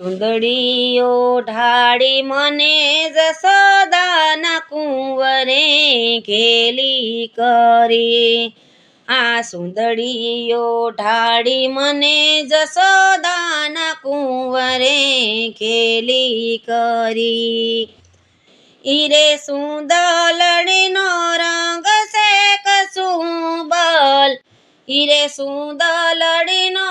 સુંદડીઓ ઢાળી મને જસોદાના કુંવરે ખેલી કરી. આ સુંદડીઓ ઢાળી મને જસોદાના કુંવરે ખેલી કરી. ઈરે સુંદલડીનો રંગ છે કસુંબલ ઈરે સુંદલડીનો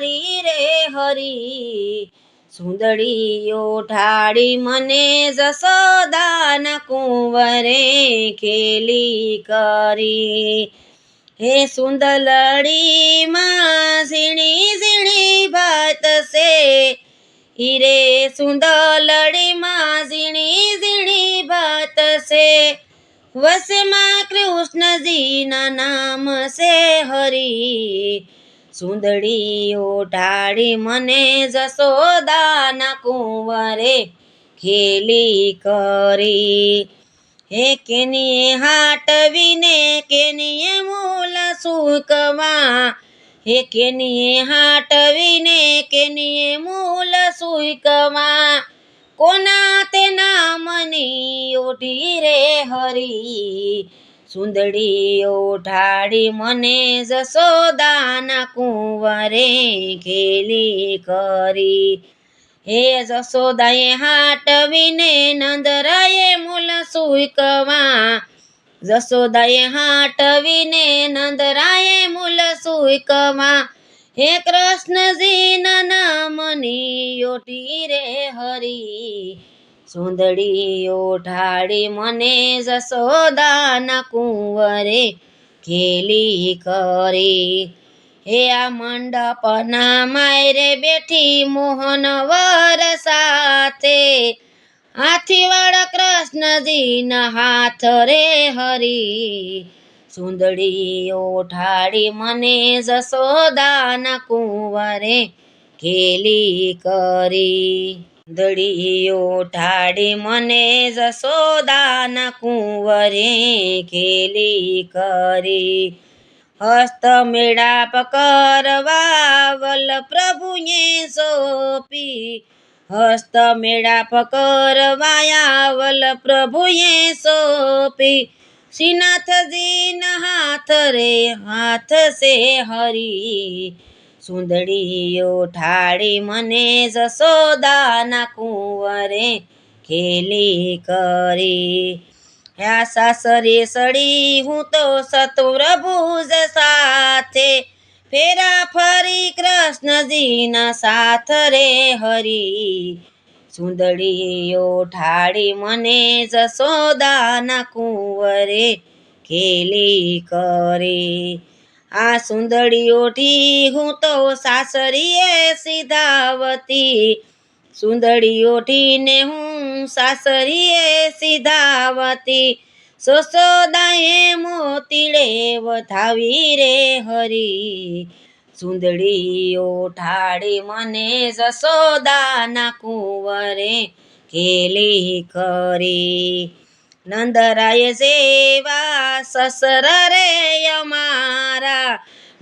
ખરી રે હરી સુંદડીઓ ઢાળી મને જસોદાના કુંવરે ખેલી કરી. હે સુંદલડીમાં ઝીણી ઝીણી ભાત છે. હીરે સુંદલડીમાં ઝીણી ઝીણી ભાત છે. વસમાં કૃષ્ણજીના નામ છે હરી. સુંદડીઓ ઢાળી મને જસોદાના કુંવરે ખેલી કરી. હે કેનીએ હાટવીને કેનીએ મૂલ સુકવા. હે કેનીએ હાટવીને કેનીએ મૂલ સુકવા. કોના તે નામની ઓઢી રે હરી? સુંદડીઓ ઢાળી મને જસોદાના કુંવરે ખેલી કરી. હે જસોદાએ હાટવીને નંદરાએ મૂલ સુકવા. જસોદાએ હાટવીને નંદરાએ મૂલ સુકવા. હે કૃષ્ણજીના નામની યોટી રે હરી. સુંદડીઓ ઢાળી મને જસોદાના કુંવરે ખેલી કરી. હે આ મંડપના માયરે બેઠી મોહન વર સાથે. હાથીવાળા કૃષ્ણજીના હાથ રે હરી. સુંદડીઓ ઢાળી મને જસોદાના કુંવરે ખેલી કરી. દડીઓ ઢાળી મને જસોદાના કુંવરે ખેલી કરી. હસ્ત મેળાપ કરવા વલ પ્રભુએ સોંપી. હસ્ત મેળાપ કરવાયા વલ પ્રભુએ સોંપી. શ્રીનાથજીના હાથ રે હાથ સે હરી. સુંદડીઓ ઠાળી મને જસોદાના કુંવરે ખેલી કરી. હ્યા સાસરે સડી, હું તો સતુરભુજ સાથે ફેરા ફરી કૃષ્ણજીના સાથ રે હરી. સુંદડીઓ ઠાળી મને જસોદાના કુંવરે ખેલી કરી. આ સુંદડીઓથી હું તો સાસરીએ સીધાવતી સુંદડીઓઠીને હું સાસરીએ સીધાવતી સોસોદાએ મોતીડે વધાવી રે હરી. સુંદડીઓ ઠાડી મને જસોદાના કુંવરે ખેલી કરી. નંદરાય સેવા સસરા રે અમારા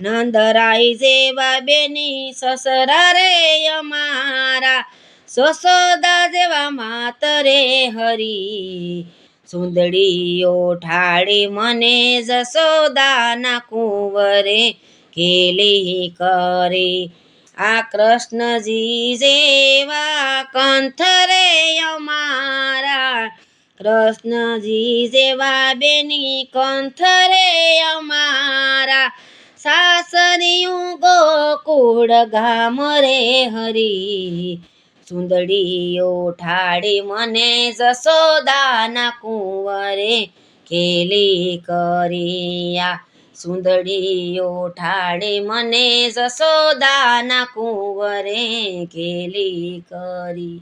નંદરાય જેવા બેની સસરા રે અમારા. સોસોદા જેવા માતરે હરી. સુંદડીઓ ઠાળી મને જસોદાના કુંવરે ખેલી કરી. આ કૃષ્ણજી જેવા કંથ રે અમારા. કૃષ્ણજી જેવા બેની કંથ રે અમારા. સાસરિયું ગોકુળ ગામ રે હરી. સુંદડીઓ ઠાડી મને જસોદાના કુંવરે ખેલી કરિયા. સુંદડીઓ ઠાડી મને જસોદાના કુંવરે ખેલી કરી.